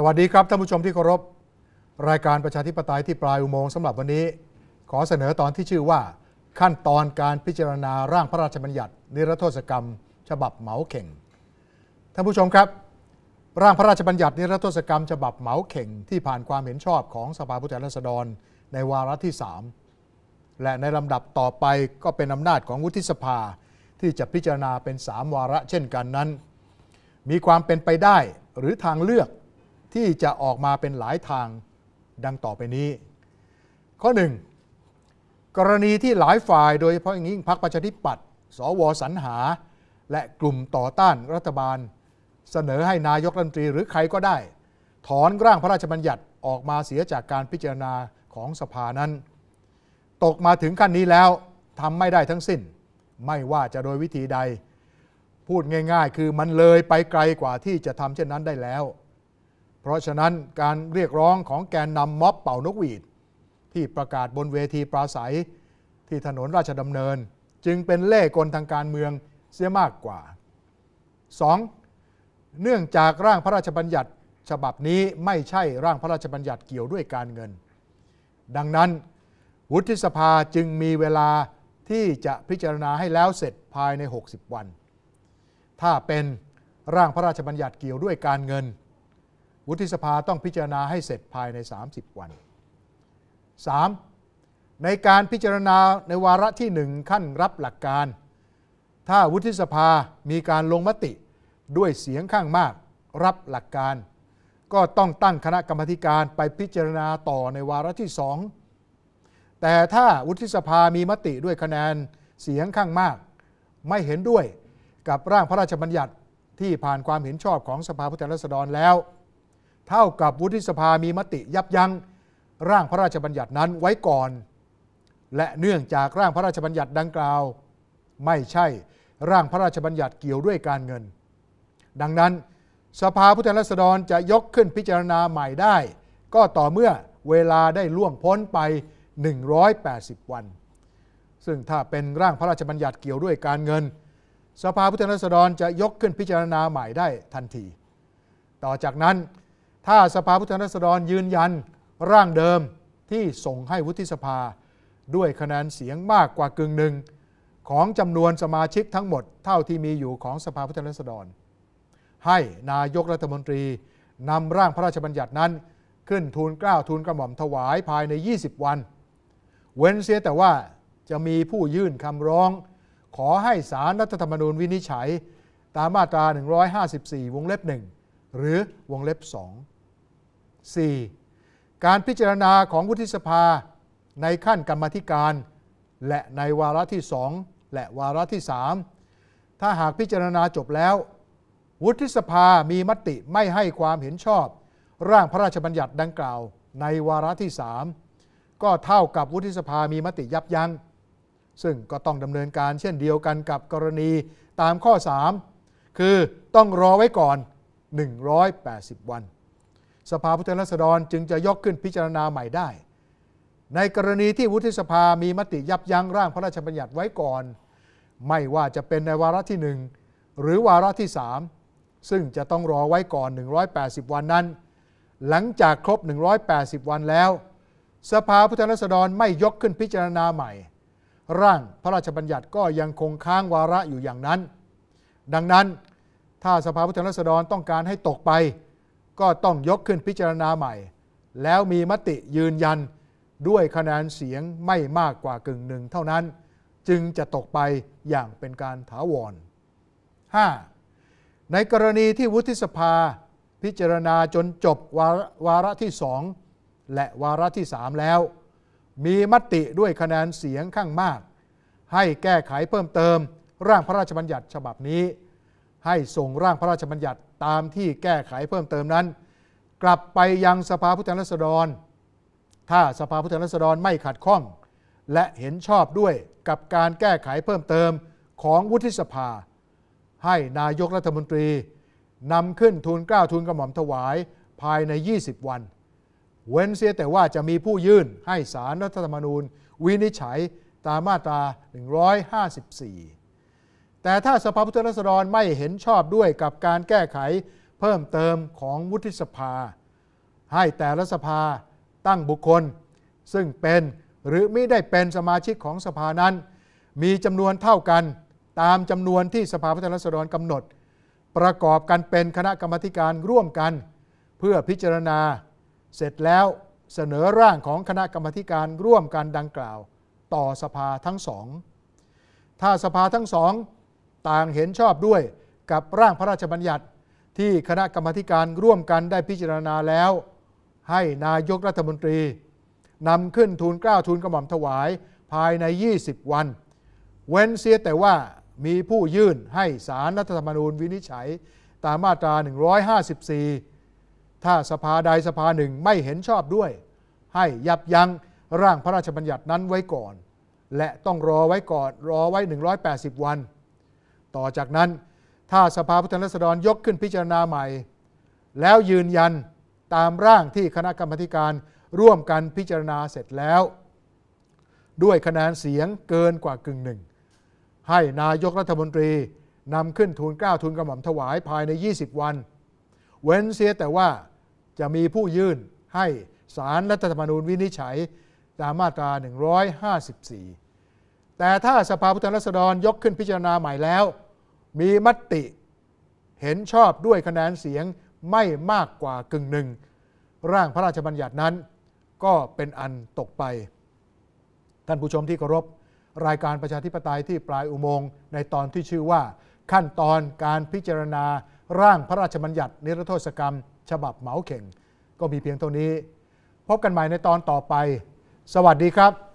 สวัสดีครับท่านผู้ชมที่เคารพ รายการประชาธิปไตยที่ปลายอุโมงค์สำหรับวันนี้ ขอเสนอตอนที่ชื่อว่า ขั้นตอนการพิจารณาร่างพระราชบัญญัติ นิรโทษกรรม ฉบับเหมาเข่งท่านผู้ชมครับ ร่างพระราชบัญญัตินิรโทษกรรม ฉบับเหมาเข่ง ที่ผ่านความเห็นชอบของสภาผู้แทนราษฎร ในวาระที่ 3 และในลำดับต่อไปก็เป็นอำนาจของวุฒิสภา ที่จะพิจารณาเป็น 3 วาระเช่นกันนั้น มีความเป็นไปได้หรือทางเลือก ที่จะออกมาเป็นหลายทางดังต่อไปนี้ ข้อ 1 กรณีที่หลายฝ่ายโดยเฉพาะอย่างยิ่งพรรคประชาธิปัตย์สวสรรหา และกลุ่มต่อต้านรัฐบาล เสนอให้นายกรัฐมนตรีหรือใครก็ได้ ถอนร่างพระราชบัญญัติออกมาเสียจากการพิจารณาของสภานั้น ตกมาถึงขั้นนี้แล้วทำไม่ได้ทั้งสิ้น ไม่ว่าจะโดยวิธีใด พูดง่าย ๆ คือมันเลยไปไกลกว่าที่จะทำเช่นนั้นได้แล้ว เพราะฉะนั้นการเรียกร้องของแกนนำม็อบเป่านกหวีด ที่ประกาศบนเวทีปราศัยที่ถนนราชดำเนิน จึงเป็นเล่กลทางการเมืองเสียมากกว่า 2. เนื่องจากร่างพระราชบัญญัติฉบับนี้ไม่ใช่ร่างพระราชบัญญัติเกี่ยวด้วยการเงิน ดังนั้นวุฒิสภาจึงมีเวลาที่จะพิจารณาให้แล้วเสร็จภายใน 60 วัน ถ้าเป็นร่างพระราชบัญญัติเกี่ยวด้วยการเงิน วุฒิสภาต้องพิจารณาให้เสร็จภายใน 30 วัน 3. ในการพิจารณาในวาระที่1ขั้นรับหลักการ ถ้าวุฒิสภามีการลงมติด้วยเสียงข้างมากรับหลักการ ก็ต้องตั้งคณะกรรมการไปพิจารณาต่อในวาระที่2แต่ถ้าวุฒิสภามีมติด้วยคะแนนเสียงข้างมาก ไม่เห็นด้วยกับร่างพระราชบัญญัติที่ผ่านความเห็นชอบของสภาผู้แทนราษฎรแล้ว เท่ากับวุฒิสภามีมติยับยั้งร่างพระราชบัญญัตินั้นไว้ก่อน และเนื่องจากร่างพระราชบัญญัติดังกล่าว ไม่ใช่ร่างพระราชบัญญัติเกี่ยวด้วยการเงิน ดังนั้น สภาผู้แทนราษฎรจะยกขึ้นพิจารณาใหม่ได้ ก็ต่อเมื่อเวลาได้ล่วงพ้นไป 180 วัน ซึ่งถ้าเป็นร่างพระราชบัญญัติเกี่ยวด้วยการเงิน สภาผู้แทนราษฎรจะยกขึ้นพิจารณาใหม่ได้ทันที ต่อจากนั้น ถ้าสภาผู้แทนราษฎรยืนยันร่างเดิมที่ส่งให้วุฒิสภา ด้วยคะแนนเสียงมากกว่ากึ่งหนึ่ง ของจำนวนสมาชิกทั้งหมดเท่าที่มีอยู่ของสภาผู้แทนราษฎร ให้นายกรัฐมนตรีนำร่างพระราชบัญญัตินั้น ขึ้นทูลเกล้าทูลกระหม่อมถวายภายใน 20 วัน เว้นเสียแต่ว่าจะมีผู้ยื่นคำร้อง ขอให้สารรัฐธรรมนูญวินิจฉัย ตามมาตรา 154 วงเล็บ 1 หรือวงเล็บ 2 4. การพิจารณาของวุฒิสภาในขั้นกรรมธิการ และในวาระที่ 2 และวาระที่ 3 ถ้าหากพิจารณาจบแล้ว วุฒิสภามีมติไม่ให้ความเห็นชอบ ร่างพระราชบัญญัติดังกล่าว ในวาระที่ 3 ก็เท่ากับวุฒิสภามีมติยับยัง้งซึ่งก็ต้องดำเนินการเช่นเดียวกันกับกรณีตามข้อ 3 คือต้องรอไว้ก่อน 180 วัน สภาผู้แทนราษฎรจึงจะยกขึ้นพิจารณาใหม่ได้ ในกรณีที่วุฒิสภามีมติยับยั้งร่างพระราชบัญญัติไว้ก่อน ไม่ว่าจะเป็นในวาระที่1หรือวาระที่3ซึ่งจะต้องรอไว้ก่อน 180 วันนั้น หลังจากครบ 180 วันแล้ว สภาผู้แทนราษฎรไม่ยกขึ้นพิจารณาใหม่ ร่างพระราชบัญญัติก็ยังคงค้างวาระอยู่อย่างนั้น ดังนั้นถ้าสภาผู้แทนราษฎรต้องการให้ตกไป ก็ต้องยกขึ้นพิจารณาใหม่ แล้วมีมติยืนยันด้วยคะแนนเสียงไม่มากกว่ากึ่งหนึ่งเท่านั้น จึงจะตกไปอย่างเป็นการถาวร 5. ในกรณีที่วุฒิสภาพิจารณาจนจบวาวาระที่สองและวาระที่สามแล้ว มีมติด้วยคะแนนเสียงข้างมาก ให้แก้ไขเพิ่มเติมร่างพระราชบัญญัติฉบับนี้ ให้ส่งร่างพระราชบัญญัติ ตามที่แก้ไขเพิ่มเติมนั้น กลับไปยังสภาผู้แทนราษฎร ถ้าสภาผู้แทนราษฎรไม่ขัดข้อง และเห็นชอบด้วยกับการแก้ไขเพิ่มเติมของวุฒิสภา ให้นายกรัฐมนตรีนำขึ้นทูลกล้าทูลกระหม่อมถวายภายใน 20 วัน เว้นเสียแต่ว่าจะมีผู้ยื่นให้สารรัฐธรรมนูญ วินิจฉัยตามมาตรา 154 แต่ถ้าสภาผู้แทนราษฎรไม่เห็นชอบด้วยกับการแก้ไขเพิ่มเติมของวุฒิสภา ให้แต่ละสภาตั้งบุคคล ซึ่งเป็นหรือไม่ได้เป็นสมาชิกของสภานั้น มีจำนวนเท่ากันตามจำนวนที่สภาผู้แทนราษฎรกำหนด ประกอบกันเป็นคณะกรรมาธิการร่วมกัน เพื่อพิจารณา เสร็จแล้วเสนอร่างของคณะกรรมาธิการร่วมกันดังกล่าว ต่อสภาทั้งสอง ถ้าสภาทั้งสอง ต่างเห็นชอบด้วยกับร่างพระราชบัญญัติที่คณะกรรมการร่วมกันได้พิจารณาแล้ว ให้นายกรัฐมนตรีนำขึ้นทูลเกล้าทูลกระหม่อมถวายภายใน 20 วัน เว้นเสียแต่ว่ามีผู้ยื่นให้สารรัฐธรรมนูญวินิจฉัยตามมาตรา 154 ถ้าสภาใดสภาหนึ่งไม่เห็นชอบด้วย ให้ยับยั้งร่างพระราชบัญญัตินั้นไว้ก่อน และต้องรอไว้ก่อนรอไว้ 180 วัน ต่อจากนั้นถ้าสภาผู้แทนราษฎรยกขึ้นพิจารณาใหม่ แล้วยืนยันตามร่างที่คณะกรรมการร่วมกันพิจารณาเสร็จแล้ว ด้วยคะแนนเสียงเกินกว่ากึ่งหนึ่ง ให้นายกรัฐมนตรีนำขึ้นทูลเกล้าทูลกระหม่อมถวายภายใน 20 วัน เว้นเสียแต่ว่าจะมีผู้ยื่นให้สารรัฐธรรมนูญวินิจฉัยตามมาตรา 154 แต่ถ้าสภาผู้แทนราษฎรยกขึ้นพิจารณาใหม่แล้ว มีมติเห็นชอบด้วยคะแนนเสียงไม่มากกว่ากึ่งหนึ่ง ร่างพระราชบัญญัตินั้น ก็เป็นอันตกไป ท่านผู้ชมที่เคารพรายการประชาธิปไตยที่ปลายอุโมงค์ในตอนที่ชื่อว่า ขั้นตอนการพิจารณาร่างพระราชบัญญัติ นิรโทษกรรม ฉบับเหมาเข่ง ก็มีเพียงเท่านี้ พบกันใหม่ในตอนต่อไป สวัสดีครับ